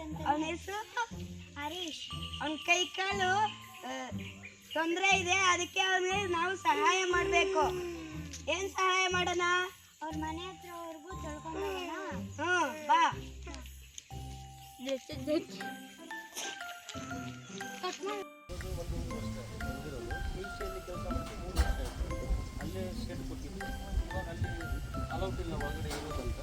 ಅವನ ಹೆಸರು? ಹರೀಶ್. ಅವನ ಕೈ ಕಾಲು ತೊಂದರೆ ಇದೆ ಅದಕ್ಕೆ ಅವನಿಗೆ ನಾವು ಸಹಾಯ ಮಾಡಬೇಕು. ಏನ್ ಸಹಾಯ ಮಾಡೋಣ? ಅವ್ರ ಮನೆ ಹತ್ರವರೆಗೂ ತಿಳ್ಕೊಂಡು ಹ್ಮ್ ಬಾ. ಅಲ್ಲೇ ಶೆಡ್ ಕೊಟ್ಟಿದ್ದು. ಇವಾಗ ಅಲ್ಲಿ ಅಲೌಟ್ ಇಲ್ಲ ಒಳಗಡೆ ಇರೋದಂತ.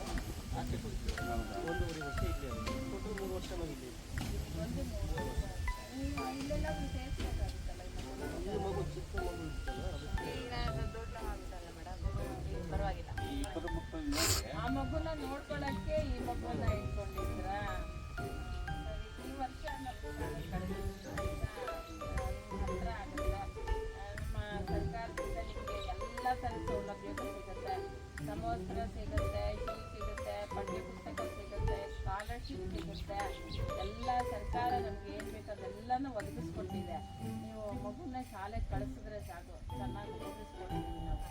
ಈ ಮಗು ಚಿಕ್ಕ ಮಗು ಇತ್ತಲ್ಲ ಅದಕ್ಕೆ ಈ ಇಬ್ಬರು ಮಕ್ಕಳು ನೋಡಿದ್ರೆ ಆ ಮಗುನ ನೋಡ್ಕೊಳಕ್ಕೆ ಈ ಮಗುನ ಇಟ್ಕೊಂಡಿದ್ರ ಈ ವರ್ಷ ಆಗಲ್ಲ ನಮ್ಮ ಸರ್ಕಾರದಿಂದ ನಿಮಗೆ ಎಲ್ಲ ಥರದ ಸೌಲಭ್ಯಗಳು ಸಿಗುತ್ತೆ ಸಮವಸ್ತ್ರ ಸಿಗುತ್ತೆ ಶೂ ಸಿಗುತ್ತೆ ಪಠ್ಯ ಪುಸ್ತಕ ಸಿಗುತ್ತೆ ಸ್ಕಾಲರ್ಶಿಪ್ ಸಿಗುತ್ತೆ ಎಲ್ಲ ಸರ್ಕಾರ ನಮಗೆ ಅದೆಲ್ಲನೂ ಒದಗಿಸ್ಕೊಟ್ಟಿದೆ. ನೀವು ಮಗುನ ಶಾಲೆಗೆ ಕಳಿಸಿದ್ರೆ ಸಾಕು. ಚೆನ್ನಾಗಿ ಓದಿಸ್ಕೊಡ್ತೀವಿ ನಾವು.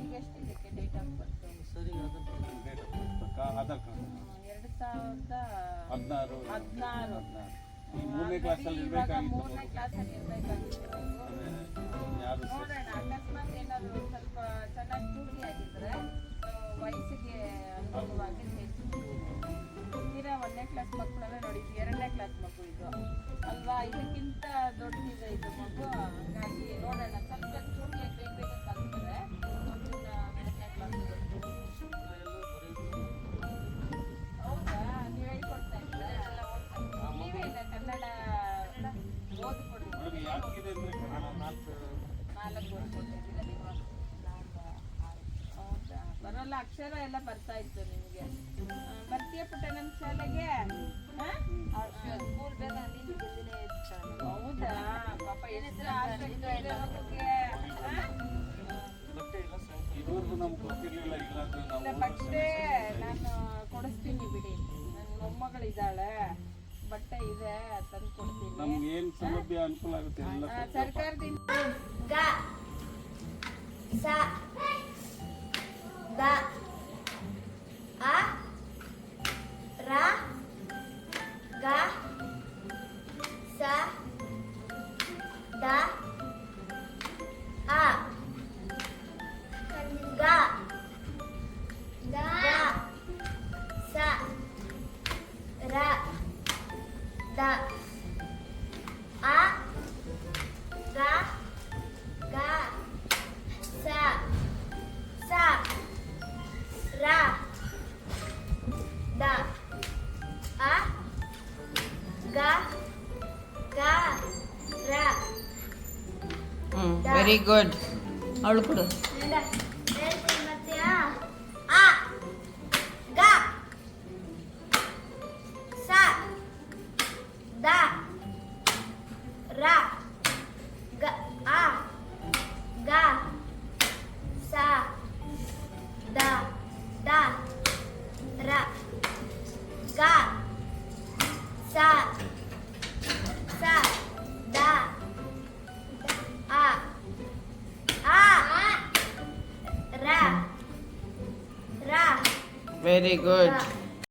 ಈಗ ಎಷ್ಟಿದಕ್ಕೆ ಡೇಟ್ ಆಫ್ ಬರ್ತು ಸರಿ ಅದಕ್ಕೆ date of birth Aadhaar card. ಎರಡು ಸಾವಿರದ ಹದಿನಾರು. ಹದಿನಾರು. ಮೂರನೇ ಕ್ಲಾಸಲ್ಲಿ ಮೂರನೇ ಕ್ಲಾಸಲ್ಲಿ ಇರ್ಬೇಕಾಗಿತ್ತು ಸರಿ? ನೋಡೋಣ ಅಕಸ್ಮಾತ್ ಏನಾದರೂ ಸ್ವಲ್ಪ ಚೆನ್ನಾಗಿ ಟೂಟಿ ಆಗಿದ್ರೆ ವಯಸ್ಸಿಗೆ ಅನುಗುಣವಾಗಿ ತೀರಾ ಒಂದನೇ ಕ್ಲಾಸ್ ಮಕ್ಕಳೆಲ್ಲ ನೋಡಿ ಎರಡನೇ ಕ್ಲಾಸ್ ಮಗು ಇದು. ಅಲ್ವಾ? ಇದಕ್ಕಿಂತ ದೊಡ್ಡದಿದೆ ಇದು ಮಗು. ಹಾಗಾಗಿ ನೋಡೋಣ. ಸ್ವಲ್ಪ ಮಗುನ ಎರಡನೇ ಕ್ಲಾಸ್ ಹೌದಾ? ನೀವು ಹೇಳ್ಕೊಡ್ತಾ ಇದ್ದೀರಾ? ನೀವೇ ಇಲ್ಲ ಕನ್ನಡ ನಾಲ್ಕು ನೀವು ಹೌದಾ? ಬರೋಲ್ಲ ಅಕ್ಷರ ಎಲ್ಲ ಬರ್ತಾ ಇತ್ತು ನಿಮಗೆ. ಬರ್ತೀಯ ಪುಟ್ಟ ನಮ್ಮ ಶಾಲೆಗೆ? ಹೌದಾ ಪಾಪ ಇದುವರೆಗೂ ನಮ್ಗೆ ಗೊತ್ತಿರಲಿಲ್ಲ ಇಲ್ಲ ನಾವು ಬಟ್ಟೆ ನಾನು ಕೊಡಿಸ್ತೀನಿ ಬಿಡಿ. ನನ್ನ ಮೊಮ್ಮಗಳಿದ್ದಾಳೆ ಬಟ್ಟೆ ಇದೆ ತಂದು ಕೊಡ್ತೀನಿ. ನಮ್ಗೆ ಏನು ಸೌಲಭ್ಯ ಅನುಕೂಲ ಆಗುತ್ತೆ ಎಲ್ಲ ಸರ್ಕಾರದಿಂದ ಗ ಸ ದ ಅ ಗ ಗ ಸ ಸ ರ ದ ಅ ಗ ಗ ರ ವೆರಿ ಗುಡ್ ಅವಳು ಕೊಡು Very good.